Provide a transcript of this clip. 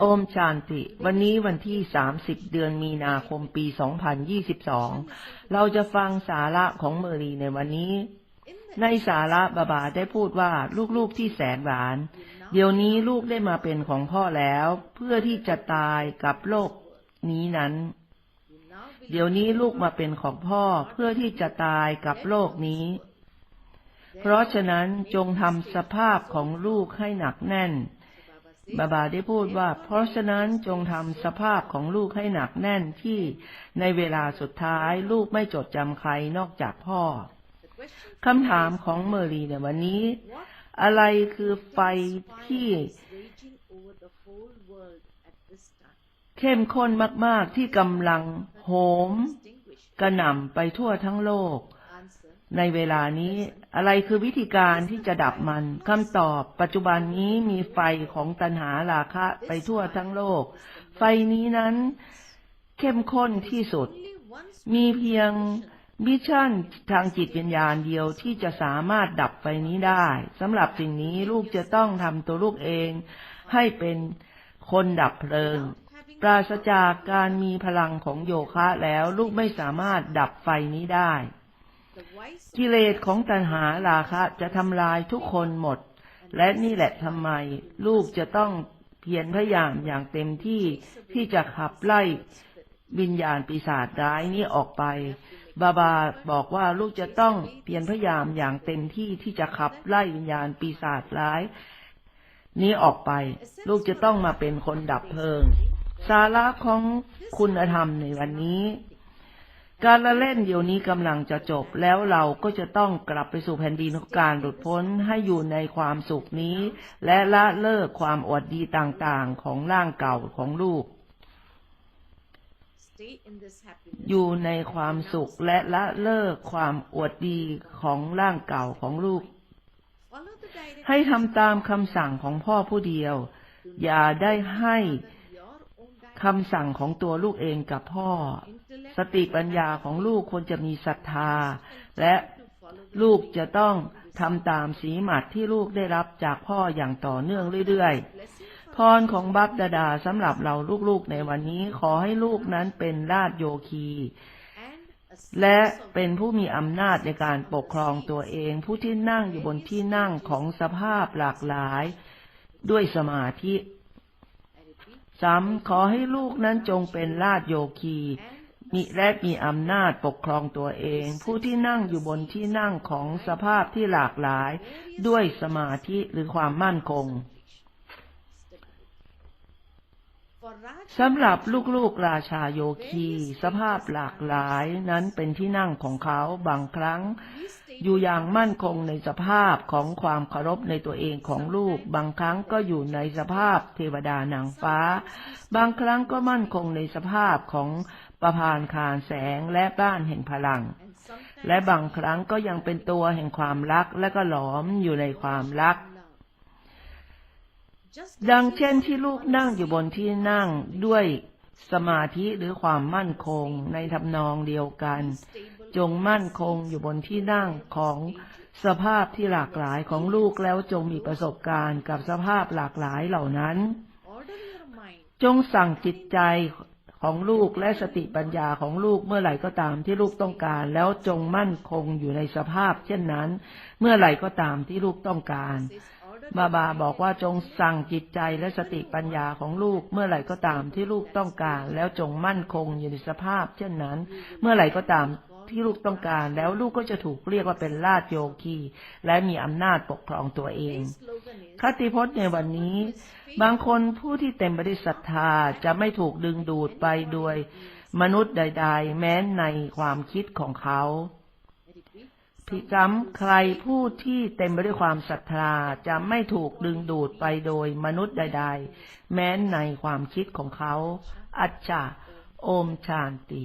โอมชานติ วันนี้วันที่ 30 เดือนมีนาคมปี 2022 เราจะฟังสาระของเมอรีในวันนี้ ในสาระบาบาได้พูดว่าลูกๆที่แสนหวาน เดี๋ยวนี้ลูกได้มาเป็นของพ่อแล้ว เพื่อที่จะตายกับโลกนี้นั้น เดี๋ยวนี้ลูกมาเป็นของพ่อเพื่อที่จะตายกับโลกนี้ เพราะฉะนั้นจงทำสภาพของลูกให้หนักแน่น บาบาได้พูดว่า เพราะฉะนั้นจงทำสภาพของลูกให้หนักแน่นที่ในเวลาสุดท้ายลูกไม่จดจำใครนอกจากพ่อคำถามของเมอรีในวันนี้ อะไรคือไฟที่เข้มข้นมาก ๆ ที่กำลังโหม กระหน่ำไปทั่วทั้งโลก ในเวลานี้อะไรคือวิธีการที่จะดับมันคำตอบปัจจุบันนี้มีไฟของตัณหาราคะไปทั่วทั้งโลก ไฟนี้นั้นเข้มข้นที่สุด มีเพียงมิชชั่นทางจิตวิญญาณเดียวที่จะสามารถดับไฟนี้ได้สำหรับสิ่งนี้ลูกจะต้องทำตัวลูกเองให้เป็นคนดับเพลิง ปราศจากการมีพลังของโยคะแล้วลูกไม่สามารถดับไฟนี้ได้ กิเลสของตัณหาราคะ จะทำลายทุกคนหมด และนี่แหละทำไม ลูกจะต้องเพียรพยายามอย่างเต็มที่ที่จะขับไล่วิญญาณปีศาจร้ายนี้ออกไป บาบาบอกว่าลูกจะต้องเพียรพยายามอย่างเต็มที่ที่จะขับไล่วิญญาณปีศาจร้าย นี้ออกไป ลูกจะต้องมาเป็นคนดับเพลิง สาระของคุณธรรมในวันนี้ การละเล่นเดี๋ยวนี้กำลังจะจบแล้วเราก็จะต้องกลับไปสู่แผ่นดินของการหลุดพ้นให้อยู่ในความสุขนี้ และละเลิกความอวดดีต่างๆของร่างเก่าของลูก อยู่ในความสุขและละเลิกความอวดดีของร่างเก่าของลูก ให้ทำตามคำสั่งของพ่อผู้เดียว อย่าได้ให้ คำสั่งของตัวลูกเองกับพ่อ สติปัญญาของลูกควรจะมีศรัทธา และลูกจะต้องทำตามสีหมัดที่ลูกได้รับจากพ่ออย่างต่อเนื่องเรื่อยๆ พรของบัพดาดาสำหรับเราลูกๆในวันนี้ขอให้ลูกนั้นเป็นราชโยคี และเป็นผู้มีอำนาจในการปกครองตัวเอง ผู้ที่นั่งอยู่บนที่นั่งของสภาพหลากหลาย ด้วยสมาธิ ซ้ำขอให้ลูกนั้นจงเป็นราชโยคีมีและมีอำนาจปกครองตัวเอง ผู้ที่นั่งอยู่บนที่นั่งของสภาพที่หลากหลาย ด้วยสมาธิหรือความมั่นคง สำหรับลูกๆราชาโยคี สภาพหลากหลายนั้นเป็นที่นั่งของเขาบางครั้ง อยู่อย่างมั่นคงในสภาพของความเคารพในตัวเองของลูก บางครั้งก็อยู่ในสภาพเทวดานางฟ้า บางครั้งก็มั่นคงในสภาพของประพานคารแสงและบ้านแห่งพลัง และบางครั้งก็ยังเป็นตัวแห่งความรักและก็หลอมอยู่ในความรัก ดังเช่นที่ลูกนั่งอยู่บนที่นั่งด้วยสมาธิหรือความมั่นคงในทำนองเดียวกัน จงมั่นคงอยู่บนที่นั่งของสภาพที่หลากหลายของลูกแล้วจงมีประสบการณ์กับสภาพหลากหลายเหล่านั้น จงสั่งจิตใจของลูกและสติปัญญาของลูกเมื่อไหร่ก็ตามที่ลูกต้องการ แล้วจงมั่นคงอยู่ในสภาพ เช่นนั้น เมื่อไหร่ก็ตามที่ลูกต้องการ บาบาบอกว่าจงสั่งจิตใจและสติปัญญาของลูก เมื่อไหร่ก็ตามที่ลูกต้องการ แล้วจงมั่นคงอยู่ในสภาพ เช่นนั้น เมื่อไหร่ก็ตามที่ลูกต้องการ แล้วลูกก็จะถูกเรียกว่าเป็นราชโยคี และมีอำนาจปกครองตัวเอง คติพจน์ในวันนี้ บางคนผู้ที่เต็มไปด้วยศรัทธาจะไม่ถูกดึงดูดไปโดยมนุษย์ใด ๆ แม้ในความคิดของเขา พิกรรมใครผู้ที่เต็มไปด้วยความศรัทธาจะไม่ถูกดึงดูดไปโดยมนุษย์ใด ๆ แม้ในความคิดของเขา อัจฉาโอมชานติ